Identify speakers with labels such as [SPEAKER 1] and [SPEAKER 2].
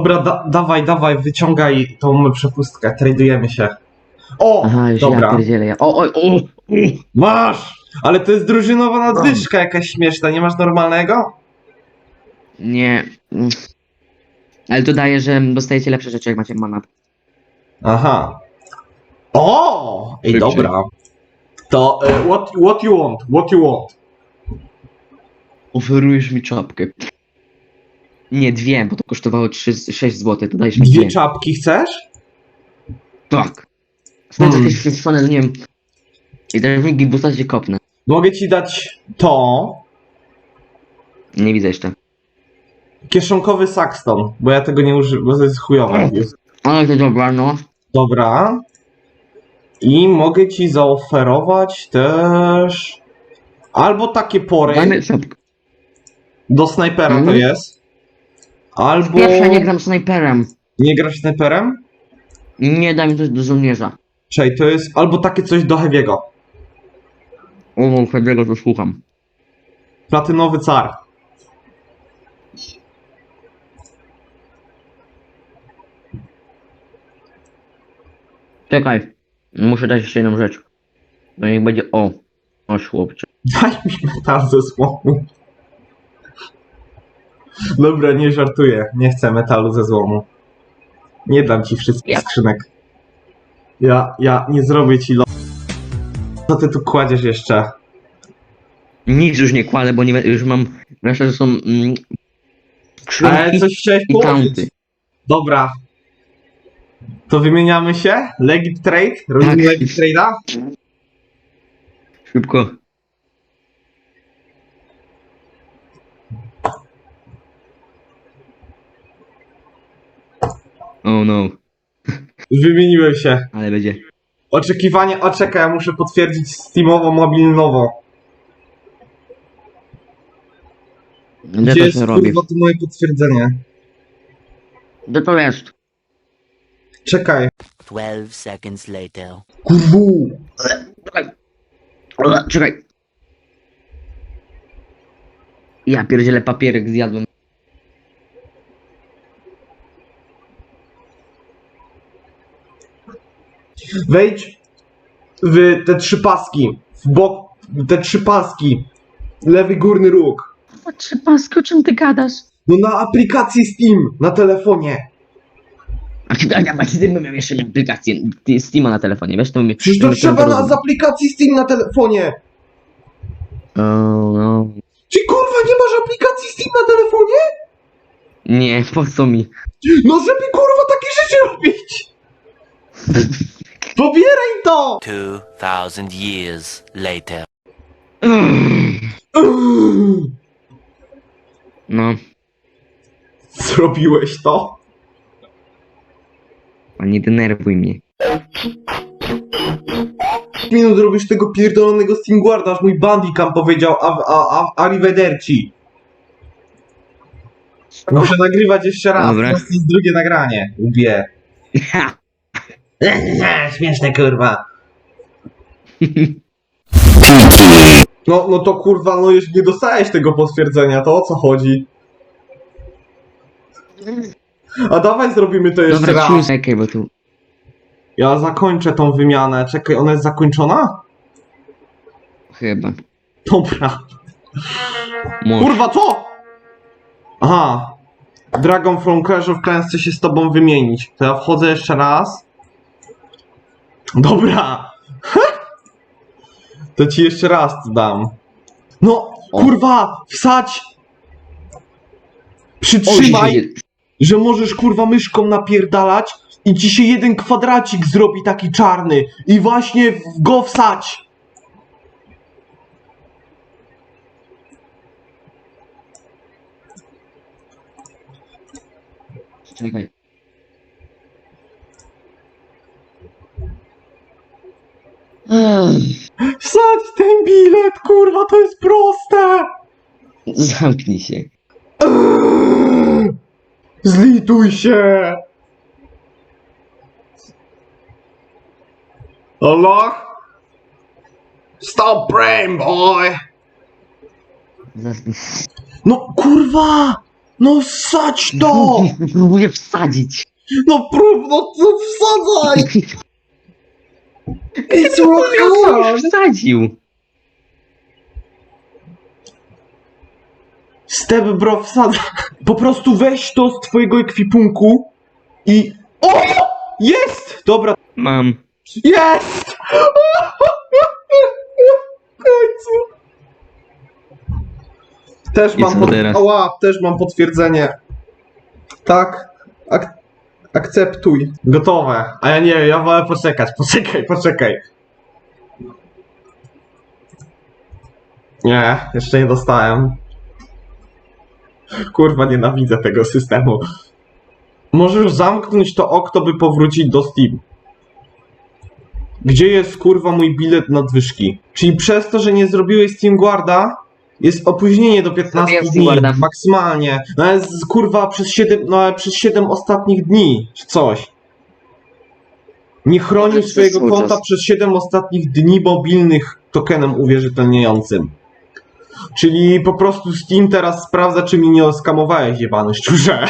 [SPEAKER 1] Dobra, da, dawaj, dawaj, wyciągaj tą przepustkę, tradujemy się. O,
[SPEAKER 2] Aha, już
[SPEAKER 1] dobra.
[SPEAKER 2] ja pierdzielę. Ja. O, o, o, o.
[SPEAKER 1] Masz! Ale to jest drużynowa nadwyżka jakaś śmieszna, nie masz normalnego?
[SPEAKER 2] Nie. Mm. Ale to daje, że dostajecie lepsze rzeczy, jak macie manat.
[SPEAKER 1] Aha. O! Ej,
[SPEAKER 2] Szybciej.
[SPEAKER 1] dobra. To, e, what, what you want, what you want?
[SPEAKER 2] Oferujesz mi czapkę. Nie, dwie, bo to kosztowało 3, 6 zł, to dajesz mi
[SPEAKER 1] Dwie
[SPEAKER 2] dwie.
[SPEAKER 1] czapki chcesz?
[SPEAKER 2] Tak. Znaczy
[SPEAKER 1] Hmm.
[SPEAKER 2] jakieś przyszłone, nie wiem. I teraz mi gibusa się kopnę.
[SPEAKER 1] Mogę ci dać to,
[SPEAKER 2] Nie widzę jeszcze.
[SPEAKER 1] kieszonkowy saxton, bo ja tego nie używam, bo to jest chujowe. Jest.
[SPEAKER 2] Ale to dobra, no.
[SPEAKER 1] Dobra. I mogę ci zaoferować też albo takie pory,
[SPEAKER 2] Dajmy
[SPEAKER 1] do snajpera to
[SPEAKER 2] Mhm.
[SPEAKER 1] jest, albo...
[SPEAKER 2] Pierwsza nie gram snajperem.
[SPEAKER 1] Nie grasz snajperem?
[SPEAKER 2] Nie daj mi coś do żołnierza.
[SPEAKER 1] Czej, to jest albo takie coś do Heavy'ego.
[SPEAKER 2] O, Fedego to słucham.
[SPEAKER 1] Platynowy car.
[SPEAKER 2] Czekaj. Muszę dać jeszcze jedną rzecz. To niech będzie o. Oś chłopcze.
[SPEAKER 1] Daj mi metal ze złomu. Dobra, nie żartuję. Nie chcę metalu ze złomu. Nie dam ci wszystkich
[SPEAKER 2] Ja-
[SPEAKER 1] skrzynek. Ja, ja nie zrobię ci lo... Co ty tu kładziesz jeszcze?
[SPEAKER 2] Nic już nie kładę, bo nie, we- już mam. Resztę to są. Mm,
[SPEAKER 1] Ale
[SPEAKER 2] skrzynki
[SPEAKER 1] coś chciałeś
[SPEAKER 2] i.
[SPEAKER 1] Dobra. To wymieniamy się? Legit trade? Robimy
[SPEAKER 2] Tak.
[SPEAKER 1] legit trade'a?
[SPEAKER 2] Szybko. Oh no,
[SPEAKER 1] Wymieniłem się.
[SPEAKER 2] ale będzie.
[SPEAKER 1] Oczekiwanie, o czekaj, ja muszę potwierdzić Steamowo, mobilnowo.
[SPEAKER 2] Gdzie
[SPEAKER 1] Gdzie
[SPEAKER 2] to
[SPEAKER 1] jest
[SPEAKER 2] się robi?
[SPEAKER 1] kurwa to moje potwierdzenie?
[SPEAKER 2] Gdzie to jest?
[SPEAKER 1] Czekaj.
[SPEAKER 3] 12 seconds later.
[SPEAKER 1] Kurbu.
[SPEAKER 2] Czekaj. Czekaj. Ja pierdzielę papierek zjadłem.
[SPEAKER 1] Wejdź w te trzy paski. W bok, te trzy paski. Lewy górny róg.
[SPEAKER 4] O trzy paski, o czym ty gadasz?
[SPEAKER 1] No na aplikacji Steam, na telefonie.
[SPEAKER 2] A ty, a, a ty miał jeszcze aplikację ty- Steama na telefonie, wiesz, to mi...
[SPEAKER 1] Przecież to trzeba na, z aplikacji Steam na telefonie.
[SPEAKER 2] Oh, no.
[SPEAKER 1] Czy kurwa nie masz aplikacji Steam na telefonie?
[SPEAKER 2] Nie, po co mi?
[SPEAKER 1] No żeby kurwa takie rzeczy robić. Pobieraj to!
[SPEAKER 3] 2000 years later.
[SPEAKER 2] No,
[SPEAKER 1] Zrobiłeś to?
[SPEAKER 2] a nie denerwuj mnie.
[SPEAKER 1] minut robisz tego pierdolonego Steamguarda, aż mój Bandicam powiedział a, a, a, arrivederci. Muszę nagrywać jeszcze raz,
[SPEAKER 2] Dobra.
[SPEAKER 1] to jest drugie nagranie.
[SPEAKER 2] Ha!
[SPEAKER 1] Śmieszne kurwa. No, no to kurwa, no już nie dostajesz tego potwierdzenia, to o co chodzi? A dawaj zrobimy to jeszcze
[SPEAKER 2] Dobra,
[SPEAKER 1] raz.
[SPEAKER 2] czekaj, bo tu...
[SPEAKER 1] Ja zakończę tą wymianę. Czekaj, ona jest zakończona?
[SPEAKER 2] Chyba.
[SPEAKER 1] Dobra.
[SPEAKER 2] Może.
[SPEAKER 1] Kurwa, co? Aha. Dragon from Clash of Clans chce się z tobą wymienić. To ja wchodzę jeszcze raz. Dobra. To ci jeszcze raz dam. No, kurwa, wsadź! Przytrzymaj, że możesz kurwa myszką napierdalać i ci się jeden kwadracik zrobi taki czarny. I właśnie w go wsadź.
[SPEAKER 2] Czekaj. Zamknij się.
[SPEAKER 1] Eee, Zlituj się! Allah? Stop praying, boy!
[SPEAKER 2] Zas-
[SPEAKER 1] No kurwa! No wsadź to!
[SPEAKER 2] Próbuję wsadzić.
[SPEAKER 1] No prób, no to wsadzaj! It's
[SPEAKER 2] Już
[SPEAKER 1] rock
[SPEAKER 2] wsadził.
[SPEAKER 1] Step bro wsadza. Po prostu weź to z twojego ekwipunku i... O! Jest! Dobra,
[SPEAKER 2] Mam.
[SPEAKER 1] Jest! W końcu. Też mam,
[SPEAKER 2] co
[SPEAKER 1] pod...
[SPEAKER 2] teraz?
[SPEAKER 1] Oła, też mam potwierdzenie. Tak. Ak... Akceptuj. Gotowe. A ja nie, ja wolę poczekać. Poczekaj, poczekaj. Nie, jeszcze nie dostałem. Kurwa, nienawidzę tego systemu. Możesz zamknąć to okno, by powrócić do Steam. Gdzie jest kurwa mój bilet nadwyżki? Czyli przez to, że nie zrobiłeś Steam Guarda, jest opóźnienie do 15
[SPEAKER 2] Zrobiłem
[SPEAKER 1] dni. Maksymalnie. No ale z, kurwa przez 7, no ale przez 7 ostatnich dni, czy coś. Nie chronił
[SPEAKER 2] to
[SPEAKER 1] swojego
[SPEAKER 2] cały
[SPEAKER 1] konta
[SPEAKER 2] czas.
[SPEAKER 1] przez 7 ostatnich dni mobilnych tokenem uwierzytelniającym. Czyli po prostu Steam teraz sprawdza, czy mi nie oskamowałeś, jebany szczurze.